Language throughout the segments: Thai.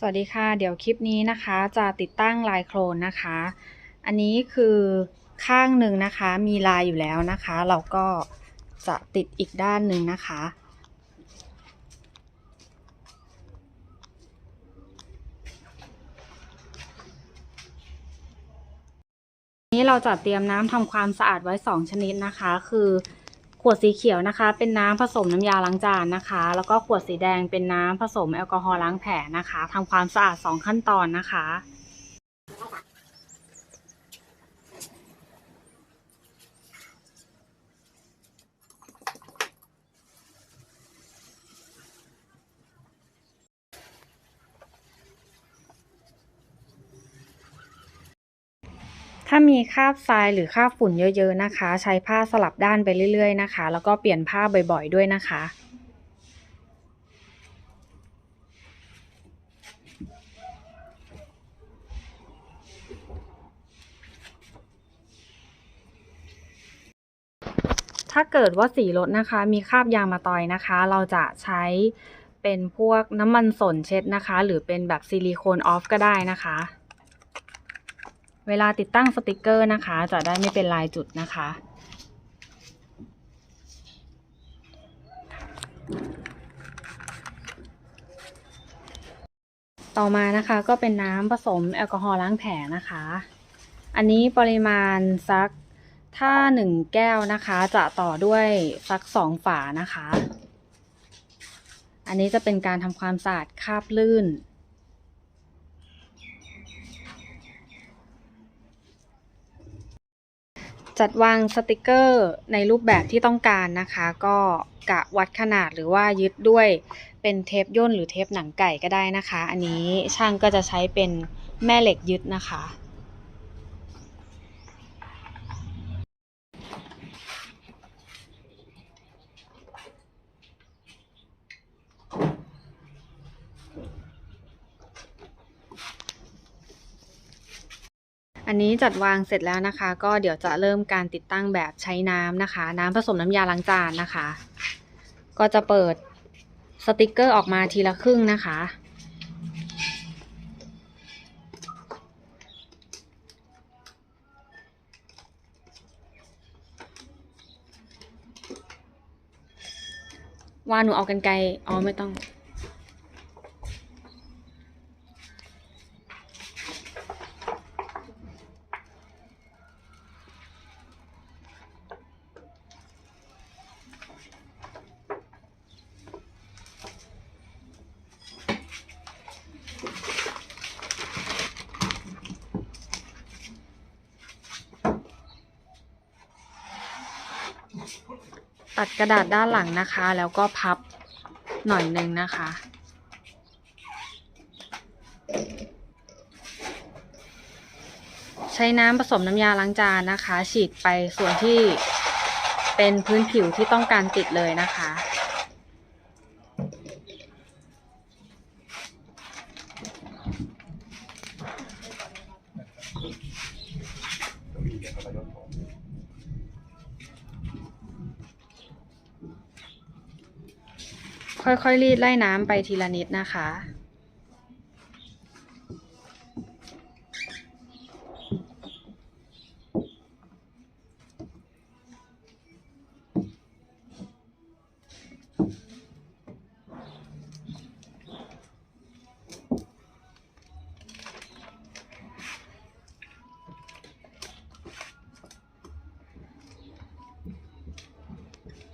สวัสดีค่ะ เดี๋ยวคลิปนี้นะคะจะติดตั้งลายโครนนะคะ อันนี้คือข้างหนึ่งนะคะมีลายอยู่แล้วนะคะ เราก็จะติดอีกด้านหนึ่งนะคะ นี้เราจะเตรียมน้ำทำความสะอาดไว้ 2 ชนิดนะคะ คือ วดสีเขียวนะคะ เป็นน้ำผสมน้ำยาล้างจานนะคะ แล้วก็ขวดสีแดงเป็นน้ำผสมแอลกอฮอล์ล้างแผลนะคะทำความสะอาด 2 ขั้นตอนนะคะามีคราบทรายหรือคราบฝุ่นเยอะ ๆนะคะ ใช้ผ้าสลับด้านไปเรื่อย ๆ นะคะ แล้วก็เปลี่ยนผ้าบ่อย ๆ ด้วยนะคะถ้าเกิดว่าสีรถนะคะ มีคราบยางมาตอยนะคะ เราจะใช้เป็นพวกน้ำมันสนเช็ดนะคะ หรือเป็นแบบซิลิโคนออฟก็ได้นะคะ เวลาติดตั้งสติกเกอร์นะคะ จะได้ไม่เป็นลายจุดนะคะ ต่อมานะคะก็เป็นน้ำผสมแอลกอฮอล์ล้างแผลนะคะ อันนี้ปริมาณสักถ้าหนึ่งแก้วนะคะ จะต่อด้วยสักสองฝานะคะ อันนี้จะเป็นการทำความสะอาดคราบลื่น จัดวางสติกเกอร์ในรูปแบบที่ต้องการนะคะ ก็กะวัดขนาดหรือว่ายึดด้วยเป็นเทปย่นหรือเทปหนังไก่ก็ได้นะคะ อันนี้ช่างก็จะใช้เป็นแม่เหล็กยึดนะคะ อันนี้จัดวางเสร็จแล้วนะคะ ก็เดี๋ยวจะเริ่มการติดตั้งแบบใช้น้ำนะคะ น้ำผสมน้ำยาล้างจานนะคะ ก็จะเปิดสติกเกอร์ออกมาทีละครึ่งนะคะว่าหนูเอากันไกลอ๋อไม่ต้อง ตัดกระดาษด้านหลังนะคะ แล้วก็พับหน่อยหนึ่งนะคะ ใช้น้ำผสมน้ำยาล้างจานนะคะ ฉีดไปส่วนที่เป็นพื้นผิวที่ต้องการติดเลยนะคะ ค่อยๆรีดไล่น้ำไปทีละนิดนะคะ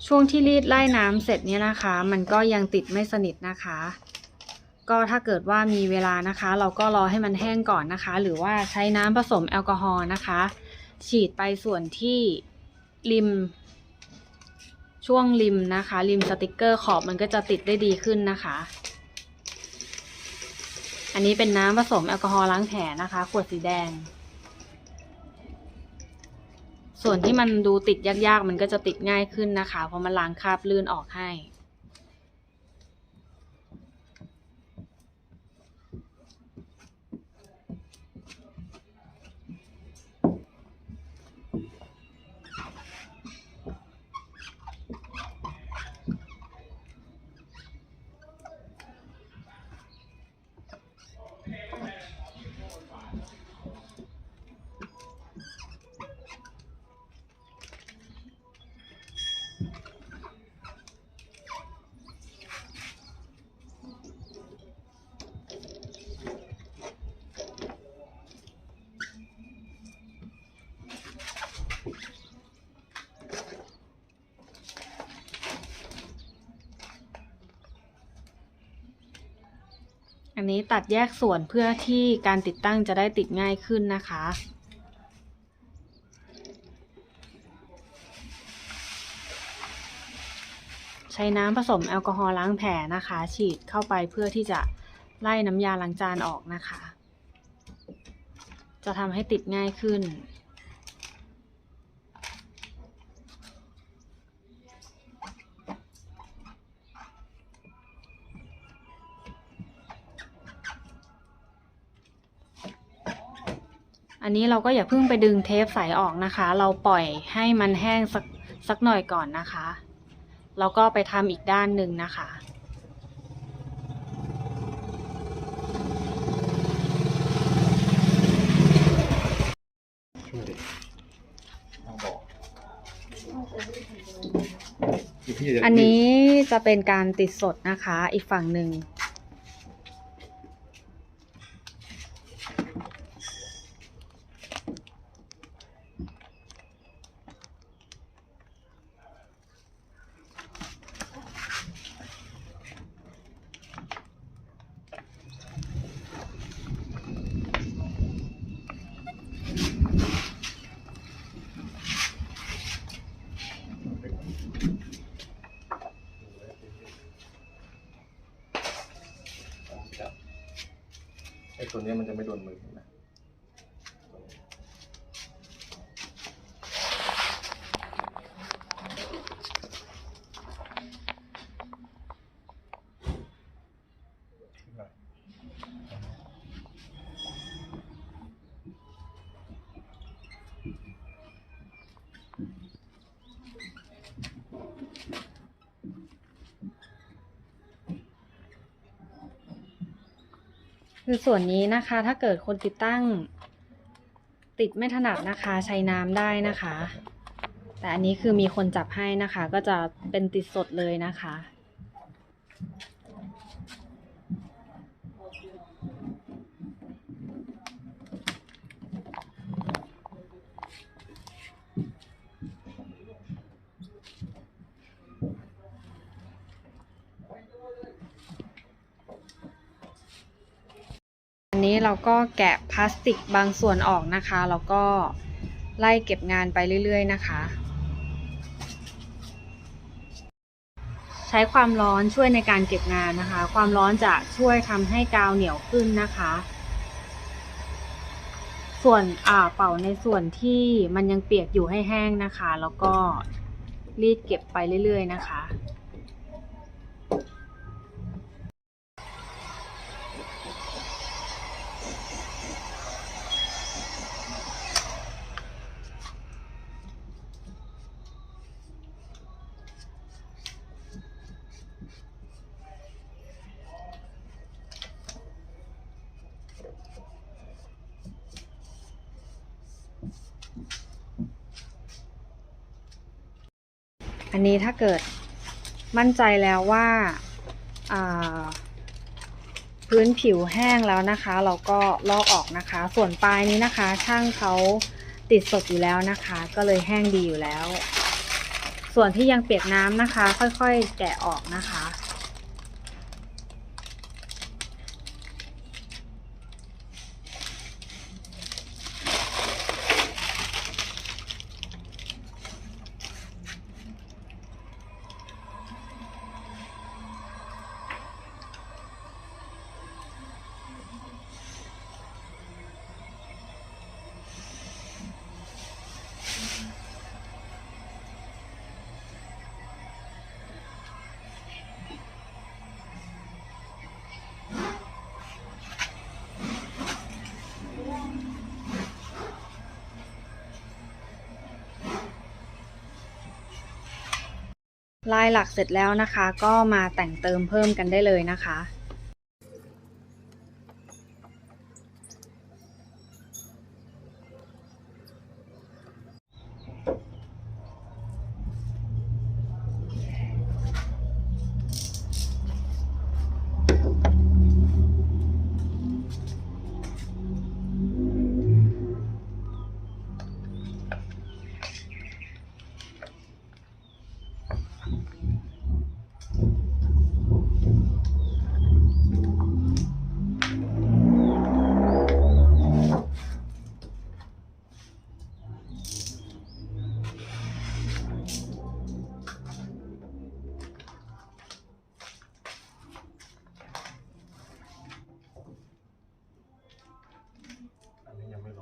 ช่วงที่รีดไล่น้ำเสร็จเนี่ยนะคะ มันก็ยังติดไม่สนิทนะคะ ก็ถ้าเกิดว่ามีเวลานะคะ เราก็รอให้มันแห้งก่อนนะคะ หรือว่าใช้น้ำผสมแอลกอฮอล์นะคะ ฉีดไปส่วนที่ริม ช่วงริมนะคะ ริมสติกเกอร์ขอบมันก็จะติดได้ดีขึ้นนะคะ อันนี้เป็นน้ำผสมแอลกอฮอล์ล้างแผลนะคะ ขวดสีแดง ส่วนที่มันดูติดยากๆ มันก็จะติดง่ายขึ้นนะคะ เพราะมันล้างคราบลื่นออกให้ พ อันนี้ตัดแยกส่วนเพื่อที่การติดตั้งจะได้ติดง่ายขึ้นนะคะ ใช้น้ำผสมแอลกอฮอล์ล้างแผลนะคะ ฉีดเข้าไปเพื่อที่จะไล่น้ำยาล้างจานออกนะคะ จะทำให้ติดง่ายขึ้น อันนี้เราก็อย่าเพิ่งไปดึงเทปใสออกนะคะ เราปล่อยให้มันแห้งสักสักหน่อยก่อนนะคะแล้วก็ไปทำอีกด้านหนึ่งนะคะช่วยดิทางบอกเดี๋ยวพี่จะอันนี้จะเป็นการติดสดนะคะ อีกฝั่งหนึ่ง ตัวนี้มันจะไม่โดนมือ คือส่วนนี้นะคะถ้าเกิดคนติดตั้ง ติดไม่ถนัดนะคะใช้น้ำได้นะคะ แต่อันนี้คือมีคนจับให้นะคะ ก็จะเป็นติดสดเลยนะคะ เราก็แกะพลาสติกบางส่วนออกนะคะ แล้วก็ไล่เก็บงานไปเรื่อย ๆ นะคะ ใช้ความร้อนช่วยในการเก็บงานนะคะ ความร้อนจะช่วยทำให้กาวเหนียวขึ้นนะคะ ส่วนอ่าเป่าในส่วนที่มันยังเปียกอยู่ให้แห้งนะคะ แล้วก็รีดเก็บไปเรื่อย ๆ นะคะ นนี้ถ้าเกิดมั่นใจแล้วว่าอ่าพื้นผิวแห้งแล้วนะคะ เราก็ลอกออกนะคะ ส่วนปลายนี้นะคะ ช่างเขาติดสดอยู่แล้วนะคะ ก็เลยแห้งดีอยู่แล้ว ส่วนที่ยังเปียกน้ำนะคะ ค่อยๆ แกะออกนะคะ ลายหลักเสร็จแล้วนะคะ ก็มาแต่งเติมเพิ่มกันได้เลยนะคะ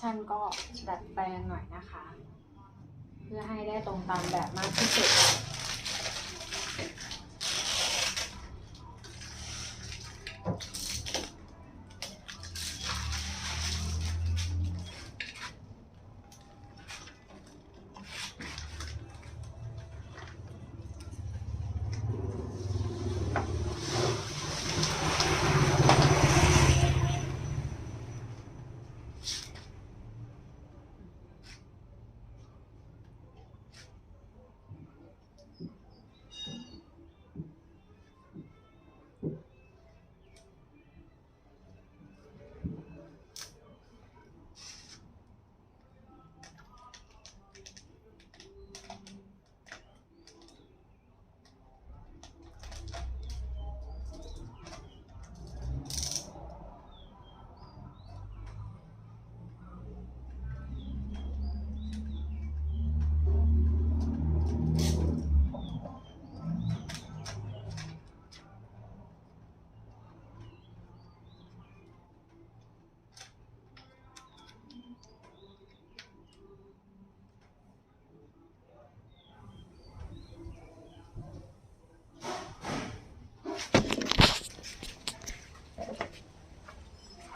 ชั่นก็ดัดแปลงหน่อยนะคะ เพื่อให้ได้ตรงตามแบบมากที่สุด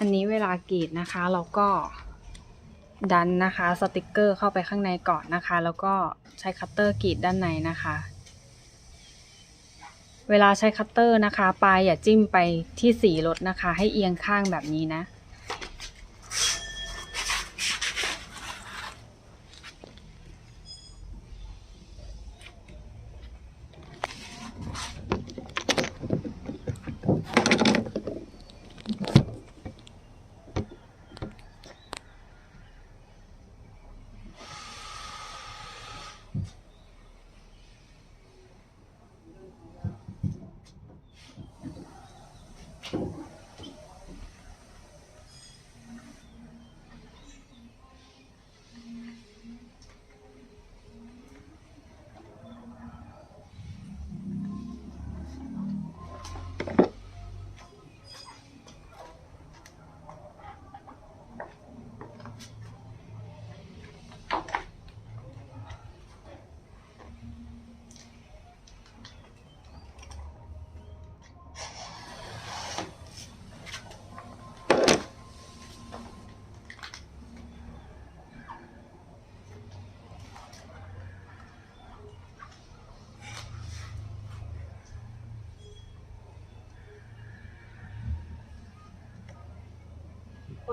อันนี้เวลากรีดนะคะเราก็ดันนะคะสติกเกอร์เข้าไปข้างในก่อนนะคะ แล้วก็ใช้คัตเตอร์กรีดด้านในนะคะ เวลาใช้คัตเตอร์นะคะ ปลายอย่าจิ้มไปที่สีรถนะคะ ให้เอียงข้างแบบนี้นะ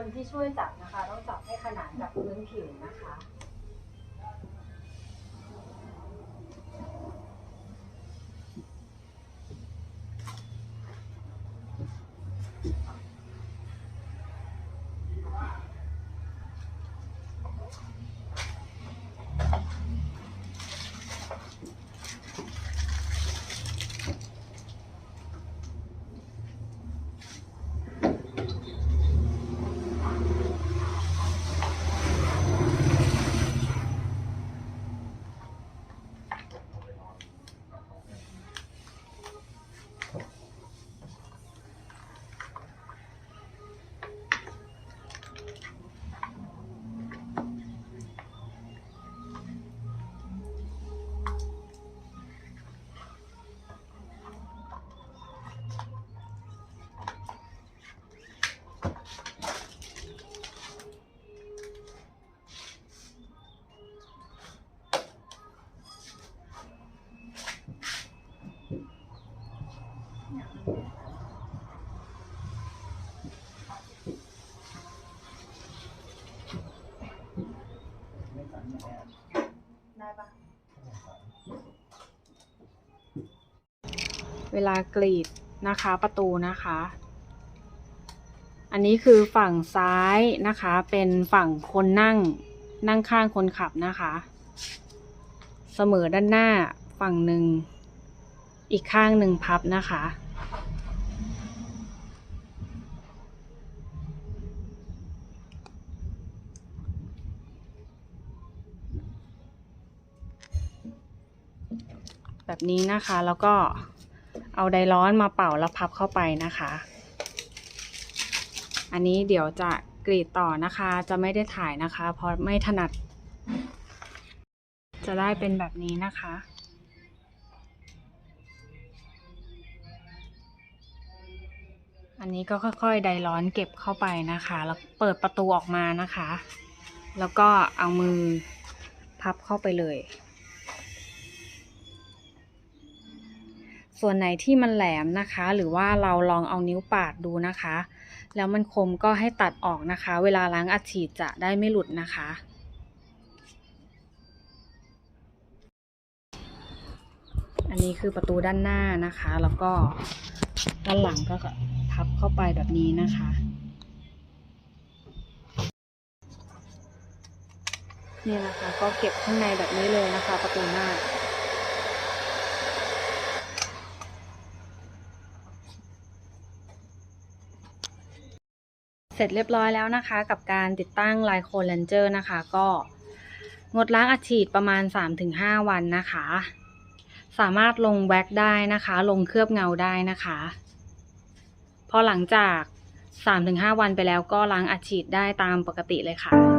คนที่ช่วยจับนะคะ ต้องจับให้ขนานกับพื้นผิวนะคะ เวลากรีดนะคะประตูนะคะ อันนี้คือฝั่งซ้ายนะคะ เป็นฝั่งคนนั่งนั่งข้างคนขับนะคะ เสมอด้านหน้าฝั่งหนึ่ง อีกข้างหนึ่งพับนะคะ แบบนี้นะคะแล้วก็ เอาไดร้อนมาเป่าแล้วพับเข้าไปนะคะ อันนี้เดี๋ยวจะกรีดต่อนะคะ จะไม่ได้ถ่ายนะคะ เพราะไม่ถนัด จะได้เป็นแบบนี้นะคะอันนี้ก็ค่อยๆ ไดร้อนเก็บเข้าไปนะคะ แล้วเปิดประตูออกมานะคะ แล้วก็เอามือพับเข้าไปเลย ส่วนไหนที่มันแหลมนะคะ หรือว่าเราลองเอานิ้วปาดดูนะคะ แล้วมันคมก็ให้ตัดออกนะคะ เวลาล้างอัดฉีดจะได้ไม่หลุดนะคะ อันนี้คือประตูด้านหน้านะคะ แล้วก็ด้านหลังก็พับเข้าไปแบบนี้นะคะนี่นะคะก็เก็บข้างในแบบนี้เลยนะคะ ประตูหน้า สร็จเรียบร้อยแล้วนะคะ กับการติดตั้งไลโคเลนเจอร์นะคะ ก็งดล้างอัดฉีดประมาณ 3-5 วันนะคะ สามารถลงแว็กได้นะคะ ลงเคลือบเงาได้นะคะ พอหลังจาก 3-5 วันไปแล้วก็ล้างอัดฉีดได้ตามปกติเลยค่ะ